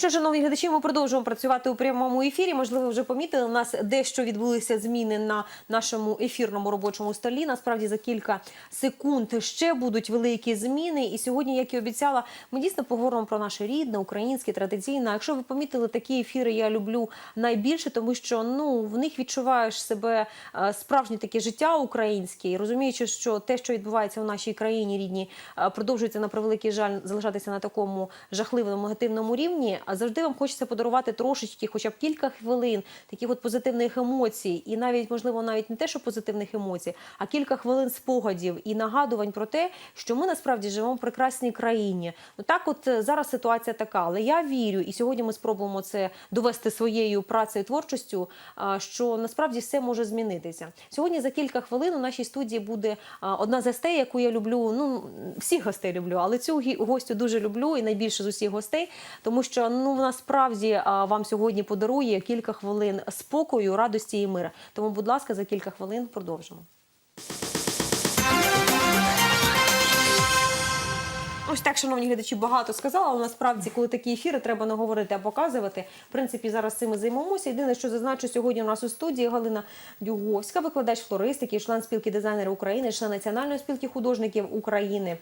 що, шановні глядачі, ми продовжуємо працювати у прямому ефірі. Можливо, вже помітили, у нас дещо відбулися зміни на нашому ефірному робочому столі. Насправді за кілька секунд ще будуть великі зміни. І сьогодні, як і обіцяла, ми дійсно поговоримо про наше рідне, українське, традиційне. Якщо ви помітили, такі ефіри я люблю найбільше, тому що ну в них відчуваєш себе е, справжнє таке життя українське, і розуміючи, що те, що відбувається в нашій країні рідній, е, продовжується на превеликий жаль залишатися на такому жахливому негативному рівні. А завжди вам хочеться подарувати трошечки, хоча б кілька хвилин таких от позитивних емоцій, і навіть можливо навіть не те, що позитивних емоцій, а кілька хвилин спогадів і нагадувань про те, що ми насправді живемо в прекрасній країні. Ну так, от е, зараз ситуація така, але я вірю, і сьогодні ми спробуємо це довести своєю працею творчістю, що насправді все може змінитися. Сьогодні за кілька хвилин у нашій студії буде одна з гостей, яку я люблю. Ну всіх гостей люблю, але цю гостю дуже люблю і найбільше з усіх гостей, тому що ну вона справді а, вам сьогодні подарує кілька хвилин спокою, радості і мира. Тому, будь ласка, за кілька хвилин продовжимо. Ось так, шановні глядачі, багато сказала, але насправді, коли такі ефіри, треба не говорити, а показувати. В принципі, зараз цим і займемося. Єдине, що зазначу, сьогодні у нас у студії Галина Дюговська, викладач флористики, член спілки дизайнерів України, член Національної спілки художників України.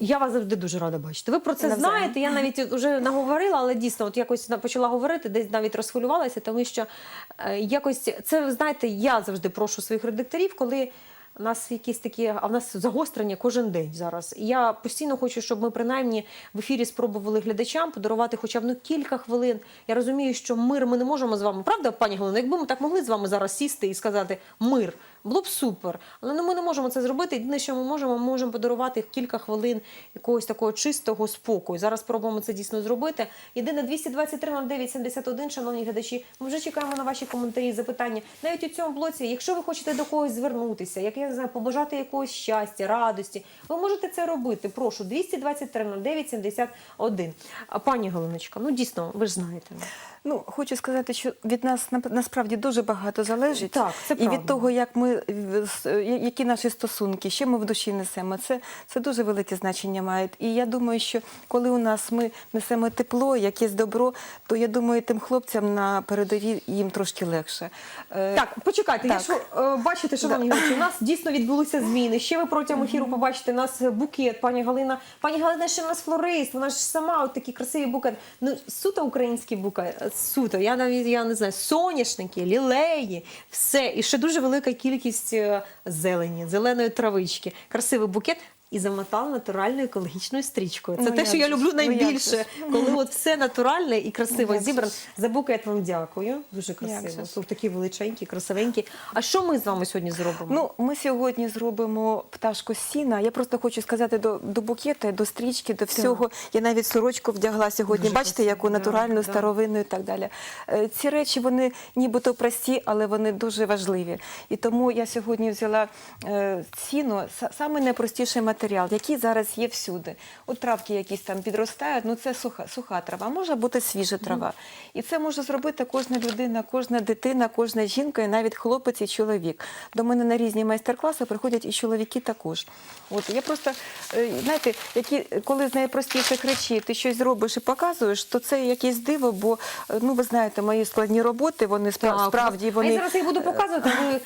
Я вас завжди дуже рада бачити. Ви про це Навзаєм. знаєте. Я навіть вже наговорила, але дійсно, от якось почала говорити, десь навіть розхвилювалася, тому що е, якось це знаєте, я завжди прошу своїх редакторів, коли. У нас якісь такі, а в нас загострення кожен день зараз. І я постійно хочу, щоб ми принаймні в ефірі спробували глядачам подарувати хоча б ну кілька хвилин. Я розумію, що мир ми не можемо з вами, правда, пані Галина? Якби ми так могли з вами зараз сісти і сказати мир, було б супер. Але ну, ми не можемо це зробити. Єдине, що ми можемо, ми можемо подарувати кілька хвилин якогось такого чистого спокою. Зараз спробуємо це дійсно зробити. Єдине 223 09 71, шановні глядачі. Ми вже чекаємо на ваші коментарі, запитання. Навіть у цьому блоці, якщо ви хочете до когось звернутися, як я не знаю, побажати якогось щастя, радості, ви можете це робити. Прошу 223 09 71. А пані Галиночка, ну дійсно, ви ж знаєте. Ну, хочу сказати, що від нас насправді дуже багато залежить. Так, це і від того, як ми я- які наші стосунки, що ми в душі несемо, це, це дуже велике значення має. І я думаю, що коли у нас ми несемо тепло, якесь добро, то я думаю, тим хлопцям на передовій їм трошки легше. Е, Так, почекайте, я Так. що е, бачите, шановні глядачі, у нас дійсно відбулися зміни. Ще ви протягом ефіру побачите у нас букет, пані Галина. Пані Галина ще в нас флорист, вона ж сама от такий красивий букет. Ну, суто український букет, суто. Я навіть я не знаю, соняшники, лілеї, все. І ще дуже велика кількість е, зелені, зеленої травички. Красивий букет. І замотала натуральною екологічною стрічкою. Це Ну, те, що я люблю ну, найбільше, коли от все натуральне і красиво же зібрано. За букет вам дякую. Дуже красиво. Тут такі величенькі, красивенькі. А що ми з вами сьогодні зробимо? Ну, ми сьогодні зробимо пташку сіна. Я просто хочу сказати до, до букета, до стрічки, до всього. Я навіть сорочку вдягла сьогодні. Дуже Бачите, красиво, яку натуральну, да. старовинну і так далі. Е, Ці речі вони нібито прості, але вони дуже важливі. І тому я сьогодні взяла е, сіно, саме найпростіший матеріал, який зараз є всюди. От травки якісь там підростають, ну це суха, суха трава, може бути свіжа трава. І це може зробити кожна людина, кожна дитина, кожна жінка, і навіть хлопець і чоловік. До мене на різні майстер-класи приходять і чоловіки також. От я просто е, знаєте, які коли з найпростіших речей ти щось зробиш і показуєш, то це якесь диво, бо е, ну ви знаєте, мої складні роботи, вони спра- Так, справді А я зараз їх буду показувати. Ви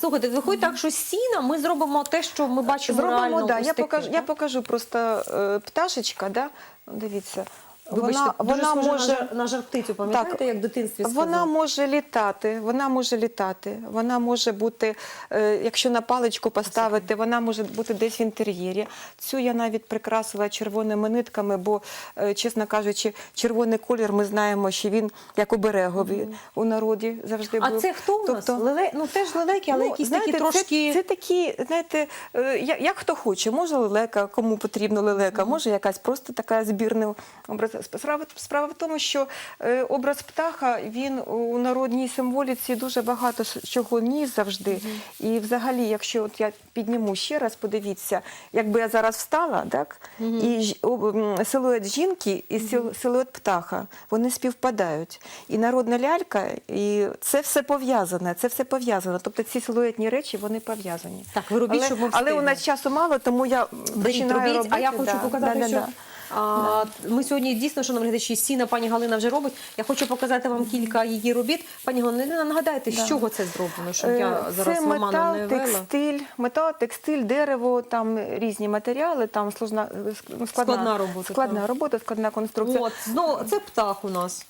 слухайте, виходить так, що з сіна ми зробимо те, що ми бачимо реально. зробимо. Да, я покажу, я покажу просто е, пташечка. Да? Дивіться. Вибачте, вона, дуже вона може на, жар, на птицю, пам'ятаєте, Так, як в дитинстві Вона може літати, вона може літати, вона може бути, е, якщо на паличку поставити, вона може бути десь в інтер'єрі. Цю я навіть прикрасила червоними нитками, бо, е, чесно кажучи, червоний колір ми знаємо, що він як обереговий у народі завжди А це хто у нас? Тобто- Леле... Ну теж лелеки, але Ну, якісь знаєте, такі трошки. Це, це такі, знаєте, е, як, як хто хоче. Може лелека, кому потрібно лелека, може якась просто така збірна образ. Справа, справа в тому, що е, образ птаха він у народній символіці дуже багато чого ніс завжди. І взагалі, якщо от я підніму ще раз, подивіться, якби я зараз встала, так і ж- о, силует жінки і сил- силует птаха вони співпадають. І народна лялька, і це все пов'язане. Це все пов'язано. Тобто ці силуетні речі вони пов'язані. Так, ви робіть, але, щоб але у нас часу мало, тому я Беріть, починаю робіть, робити. а я хочу да, показати, да, да, що да. А, Ми сьогодні дійсно, шановні глядачі, сіна пані Галина вже робить. Я хочу показати вам кілька її робіт. Пані Галина, нагадайте, з чого це зроблено, щоб я Е, зараз Це метал, не вела. текстиль, метал, текстиль, дерево, там різні матеріали, там сложна, ну, складна, Складна робота, складна так. робота, складна конструкція. От, знову це птах у нас.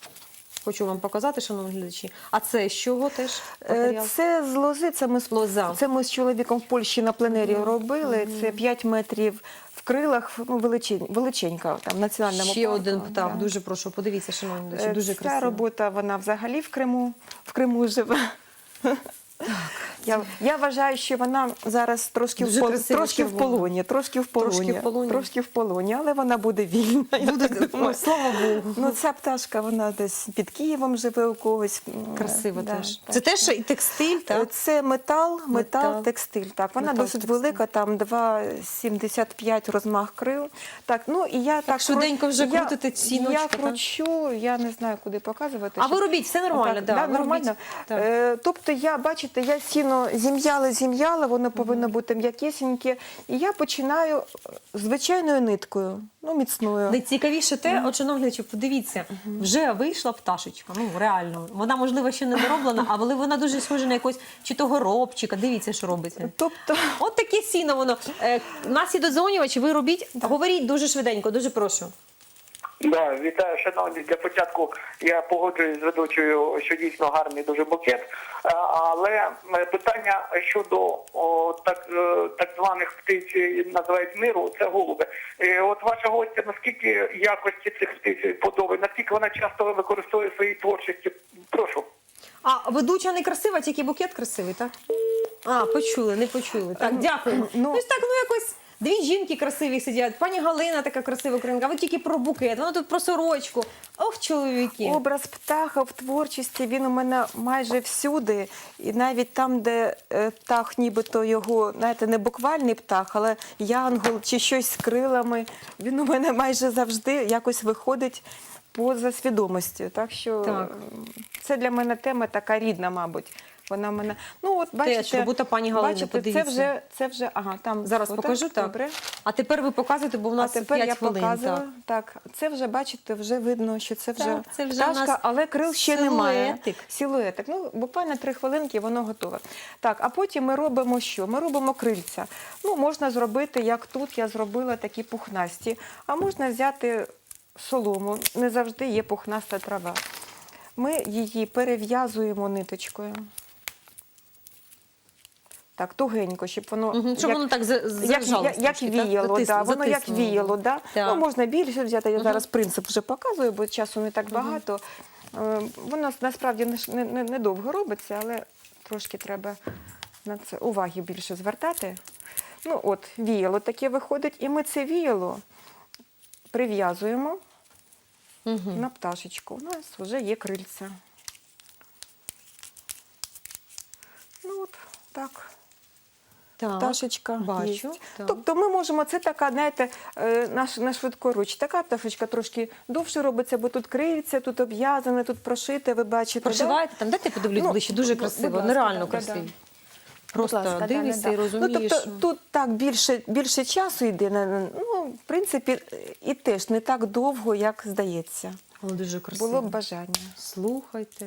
Хочу вам показати, шановні глядачі. А це з чого теж? Е, матеріал? Це з лози, це ми, з- Лоза. це ми з чоловіком в Польщі на пленері робили. Це 5 метрів в крилах, ну, величень, величенька, там, в національному Ще парку. один птах. Да. Дуже прошу, подивіться, шановні глядачі, Е, дуже Ця красиво. робота, вона взагалі в Криму, в Криму живе. Я, я вважаю, що вона зараз трошки, Дуже в, пол- трошки в полоні, трошки в полоні, Трошки в полоні. трошки в полоні, але вона буде вільна. я Буде, так думаю. Ой, слава Богу. Ну, ця пташка, вона десь під Києвом живе у когось. Красиво да, теж. так Це теж і текстиль, Е, так? Це метал, метал, Метал. текстиль. Так, вона Метал, досить текстиль. велика, там 2,75 розмах крил. Так, ну і я так, швиденько вже я- крутите сіночка, Я так? кручу, я не знаю, куди показувати. А щоб- ви робіть, все нормально, Отак, да, да, ви робіть. нормально. Так. Е, тобто я, бачите, я сіно зім'яла, зім'яла, воно повинно бути м'якесеньке. І я починаю звичайною ниткою, ну, міцною. Найцікавіше те, от, шановні глядачі, подивіться, вже вийшла пташечка. Ну реально, вона можливо ще не дороблена, але вона дуже схожа на якогось чи то горобчика. Дивіться, що робиться. Тобто, От таке сіно воно. Е, нас є додзвонювач, ви робіть, говоріть дуже швиденько, дуже прошу. Да, вітаю, шановні. Для початку я погоджуюсь з ведучою, що дійсно гарний дуже букет. Е, Але е, питання щодо о, так, е, так званих птиць називають миру, це голуби. От ваша гостя, наскільки якості цих птиць подобає, наскільки вона часто використовує в своїй творчості? Прошу. А ведуча не красива, тільки букет красивий, так? А, почули, не почули. Так, дякуємо. Ну, ну- ну так, ну якось. Дві жінки красиві сидять. Пані Галина така красива українка. Ви тільки про букет, вона тут про сорочку. Ох, чоловіки. Образ птаха в творчості він у мене майже всюди, і навіть там, де е, птах, нібито його, знаєте, не буквальний птах, але янгол чи щось з крилами, він у мене майже завжди якось виходить поза свідомістю. Так що Так. це для мене тема така рідна, мабуть. Вона мене. Ну, от бачите, робота пані Галини, бачите, подивіться. це вже, це вже, ага, там Зараз отак, покажу так. Добре. А тепер ви показуєте, бо в нас а тепер 5 я хвилин. показую. Так. Так. це вже бачите, вже видно, що це вже Так, це вже пташка, нас але крил ще немає. силуетик. Силуетик. Ну, буквально три хвилинки, воно готове. Так, а потім ми робимо що? Ми робимо крильця. Ну, можна зробити, як тут я зробила такі пухнасті, а можна взяти солому. Не завжди є пухнаста трава. Ми її перев'язуємо ниточкою. Так, тугенько, щоб воно щоб воно так як, як, як віяло, да, воно як віяло. Да? Так. Ну, можна більше взяти, я зараз принцип вже показую, бо часу не так багато. Е, Воно насправді не, не, не, не довго робиться, але трошки треба на це уваги більше звертати. Ну от, віяло таке виходить, і ми це віяло прив'язуємо Мгм. на пташечку. У нас вже є крильця. Ну от так. Так. Пташечка бачу, так. Тобто ми можемо, це така, знаєте, е, наш, на швидкоруч. Така пташечка трошки довше робиться, бо тут крильця, тут обв'язане, тут прошите, ви бачите. да? Там, дайте подивлюсь Ну, ближче, дуже красиво, ласка, нереально да, красиво. да. Просто ласка, дивишся да, і да. розумієш. Ну, тобто, тут так більше, більше часу йде. Ну, в принципі, і теж не так довго, як здається. Але дуже красиво. Було б бажання. Слухайте.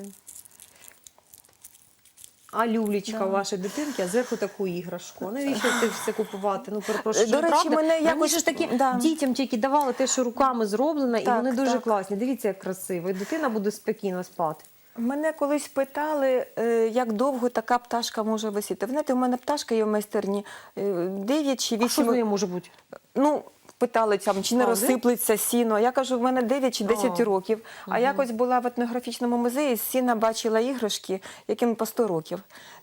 А люлічка Да. вашої дитинки, а зверху таку іграшку. Навіщо це все купувати? Ну, перепрошую, До речі, правда. мене якось- ж таки да. дітям тільки давали те, що руками зроблено, і вони дуже так. класні. Дивіться, як красиво. І дитина буде спокійно спати. Мене колись питали, е, як довго така пташка може висіти. Ви знаєте, у мене пташка є в майстерні е, 9 чи А що з нею може бути? Ну, питали там, чи не розсиплеться сіно. Я кажу, в мене 9 чи 10 О. років. А якось була в етнографічному музеї, з сіна бачила іграшки, яким по 100 років.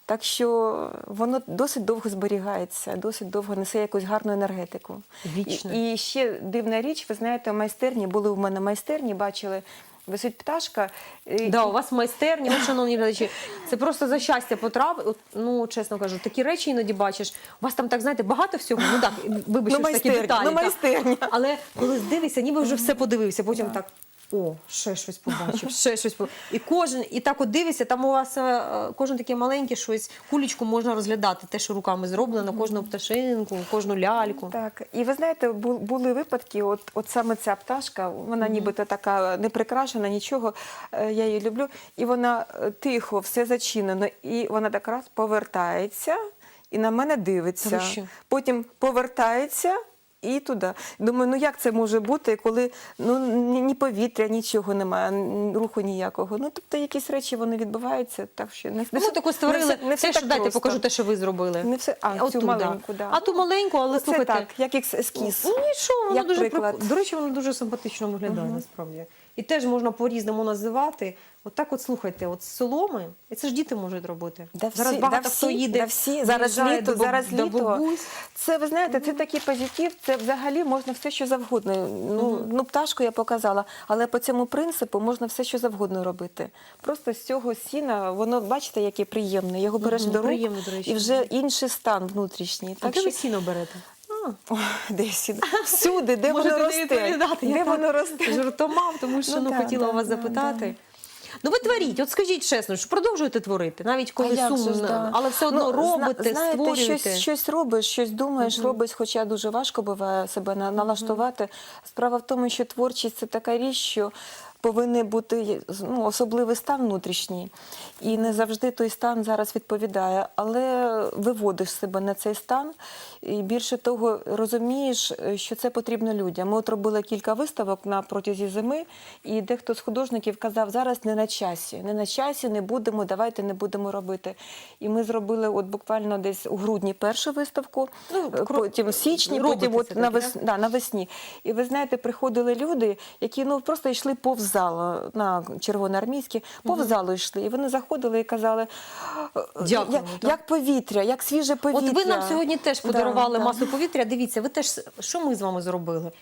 Так що воно досить довго зберігається, досить довго несе якусь гарну енергетику. Вічно. І, і ще дивна річ, ви знаєте, майстерні, були в мене майстерні, бачили, висить пташка. і- Да, у вас майстерні, от, шановні глядачі, це просто за щастя потрапи. От, ну, чесно кажу, такі речі іноді бачиш. У вас там так, знаєте, багато всього. Ну так, вибачте, Ну, такі деталі. ну, так. Але коли дивишся, ніби вже все подивився, потім так. О, ще щось побачив, ще щось побачив. І кожен, і так от дивишся, там у вас е, кожен таке маленьке щось, кулечку можна розглядати, те, що руками зроблено, кожну пташинку, кожну ляльку. Так, і ви знаєте, бу- були випадки, от, от саме ця пташка, вона нібито така не прикрашена, нічого, е, я її люблю, і вона е, тихо, все зачинено, і вона так раз повертається і на мене дивиться. ви що? Потім повертається. І туди. Думаю, ну як це може бути, коли ну ні, ні повітря, нічого немає, руху ніякого. Ну тобто якісь речі вони відбуваються, так що не, не Ну, все- ми таку не створили. все- не все що так дайте покажу те, що ви зробили. Не все, а От цю маленьку, да. А ту маленьку, але Це слухайте. так, як ескіз. Ну нічого, воно Як дуже приклад. До речі, воно дуже симпатично виглядає насправді. І теж можна по-різному називати. От от слухайте, от з соломи, і це ж діти можуть робити. Да зараз всі, багато да хто всі, їде. да всі. зараз літо, до зараз до літо. бабусь. Це ви знаєте, це такий позитив. Це взагалі можна все, що завгодно. Ну, ну пташку я показала, але по цьому принципу можна все, що завгодно робити. Просто з цього сіна, воно бачите, яке приємне. Його береш Мгм, до рук, приємно, до речі. і вже інший стан внутрішній. А де ви сіно берете? А. Ой, де? Всюди, де Можете воно росте. відповідати. Я Де так воно росте? Жартомав, тому що Ну, ну, да, хотіла да, у вас да, запитати. Ну ви творіть, от скажіть чесно, що продовжуєте творити, навіть коли А як же ж, сумно, да. але все одно Ну, зна- робите, знаєте, створюєте. Щось, щось робиш, щось думаєш, робиш, хоча дуже важко буває себе на- налаштувати. Справа в тому, що творчість це така річ, що повинен бути ну, особливий стан внутрішній. І не завжди той стан зараз відповідає, але виводиш себе на цей стан. І більше того, розумієш, що це потрібно людям. Ми от робили кілька виставок на протязі зими, і дехто з художників казав, зараз не на часі, не на часі, не будемо, давайте не будемо робити. І ми зробили от буквально десь у грудні першу виставку, Ну, е, потім в січні, потім от це на таки, да, навесні. І ви знаєте, приходили люди, які ну просто йшли повз залу на червоноармійські, повзалу йшли. І вони заходили і казали, Дякую, як, так? як повітря, як свіже повітря. От ви нам сьогодні теж подарували да. масу повітря. Дивіться, ви теж що ми з вами зробили?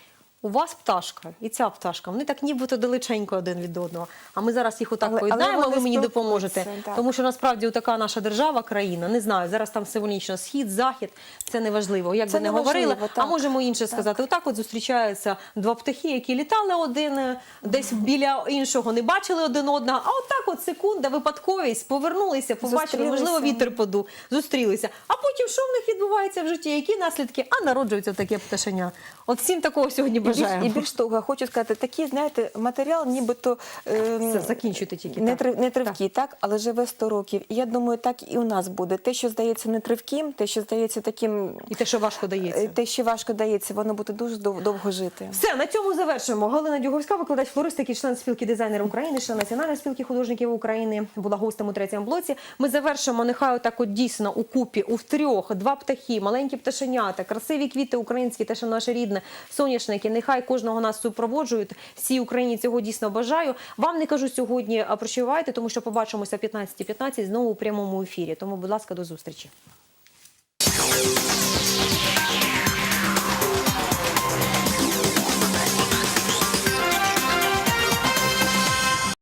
У вас пташка і ця пташка, вони так нібито далеченько один від одного. А ми зараз їх отак Але- але поєднаємо, вони ви мені допоможете. так. Тому що насправді така наша держава, країна, не знаю, зараз там символічно схід, захід, це не важливо. Як Це би не говорили, важливо, а можемо інше сказати. Отак от зустрічаються два птахи, які літали один е, десь біля іншого, не бачили один одного. А отак от секунда, випадковість, повернулися, побачили, можливо, вітер поду, зустрілися. А потім що в них відбувається в житті? Які наслідки? А народжується таке пташеня. От всім такого сьогодні І більш, і більш того, хочу сказати, такий, знаєте, матеріал нібито Все, закінчуйте тільки, не, так. не тривкий, так. але живе 100 років. І я думаю, так і у нас буде. Те, що здається не тривким, те, що здається таким, І те, що важко е, дається. те, що важко дається, воно буде дуже дов- довго жити. Все, на цьому завершуємо. Галина Дюговська, викладач флористики, член спілки дизайнерів України, член Національної спілки художників України, була гостем у третьому блоці. Ми завершимо нехай отак от дійсно у купі, у трьох, два птахи, маленькі пташенята, красиві квіти українські, те, що наше рідне, соняшники. Нехай кожного нас супроводжують. Всі Україні цього дійсно бажаю. Вам не кажу сьогодні прощавайте, тому що побачимося о 15.15 знову у прямому ефірі. Тому, будь ласка, до зустрічі.